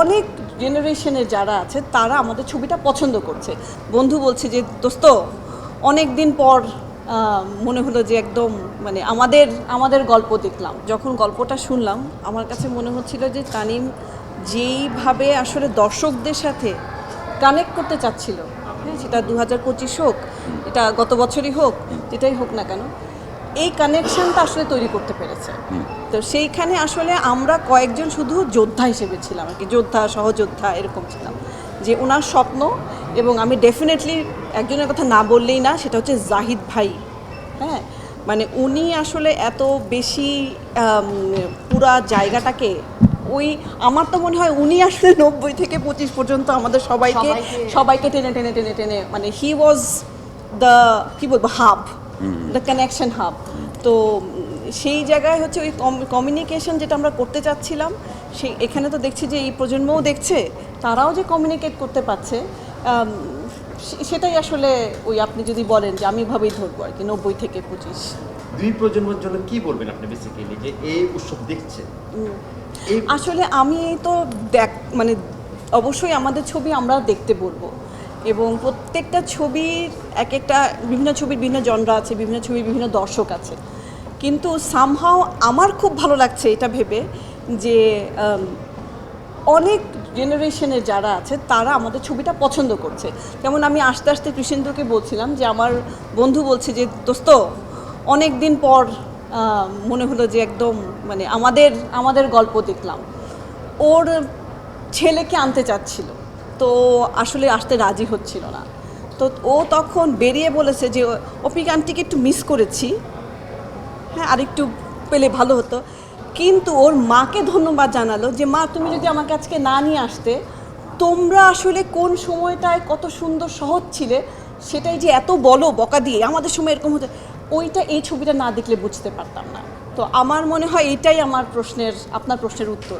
অনেক জেনারেশনের যারা আছে, তারা আমাদের ছবিটা পছন্দ করছে। বন্ধু বলছে যে, দোস্ত অনেক দিন পর মনে হলো যে একদম মানে আমাদের আমাদের গল্প দেখলাম। যখন গল্পটা শুনলাম, আমার কাছে মনে হচ্ছিল যে তানিম যেইভাবে আসলে দর্শকদের সাথে কানেক্ট করতে চাচ্ছিল হ্যাঁ সেটা দু হাজার পঁচিশ হোক, এটা গত বছরই হোক, যেটাই হোক না কেন এই কানেকশনটা আসলে তৈরি করতে পেরেছে। তো সেইখানে আসলে আমরা কয়েকজন শুধু যোদ্ধা হিসেবে ছিলাম আর কি যোদ্ধা সহযোদ্ধা এরকম ছিলাম। যে ওনার স্বপ্ন এবং আমি ডেফিনেটলি একজনের কথা না বললেই না সেটা হচ্ছে জাহিদ ভাই। হ্যাঁ? মানে উনি আসলে এত বেশি পুরা জায়গাটাকে ওই আমার তো মনে হয় উনি আসলে নব্বই থেকে পঁচিশ পর্যন্ত আমাদের সবাইকে সবাইকে- টেনে টেনে টেনে টেনে মানে হি ওয়াজ দ্য কী বলব হাব দ্য কানেকশন হাব তো সেই জায়গায় হচ্ছে ওই কমিউনিকেশন যেটা আমরা করতে চাচ্ছিলাম সেই এখানে তো দেখছি যে এই প্রজন্মও দেখছে তারাও যে কমিউনিকেট করতে পারছে সেটাই আসলে ওই আপনি যদি বলেন যে আমি ভাবেই ধরবো আর কি নব্বই থেকে পঁচিশ। দুই প্রজন্মের জন্য কি বলবেন আপনি বেসিক্যালি যে এই উৎসব দেখছে? আসলে আমি তো দেখ মানে অবশ্যই আমাদের ছবি আমরা দেখতে বলব। এবং প্রত্যেকটা ছবির এক একটা বিভিন্ন ছবির বিভিন্ন জনরা আছে, বিভিন্ন ছবির বিভিন্ন দর্শক আছে। কিন্তু সামহাও আমার খুব ভালো লাগছে এটা ভেবে যে অনেক জেনারেশনের যারা আছে, তারা আমাদের ছবিটা পছন্দ করছে। যেমন আমি আস্তে আস্তে কৃষেন্দ্রকে বলছিলাম যে, আমার বন্ধু বলছে যে, দোস্ত অনেক দিন পর মনে হলো যে একদম মানে আমাদের আমাদের গল্প দেখলাম। ওর ছেলেকে আনতে চাচ্ছিল। তো আসলে আসতে রাজি হচ্ছিল না। তো ও তখন বেরিয়ে বলেছে যে অপিক আন্টিকে একটু মিস করেছি। হ্যাঁ আরেকটু পেলে ভালো হতো। কিন্তু ওর মাকে ধন্যবাদ জানালো যে, মা, তুমি যদি আমাকে আজকে না নিয়ে আসতে, তোমরা আসলে কোন সময়টায় কত সুন্দর সহজ ছিলে, সেটাই যে এত বলো, বকা দিয়ে। আমাদের সময় এরকম হতো। ওইটা, এই ছবিটা না দেখলে বুঝতে পারতাম না। তো আমার মনে হয় এটাই আমার প্রশ্নের, আপনার প্রশ্নের উত্তর।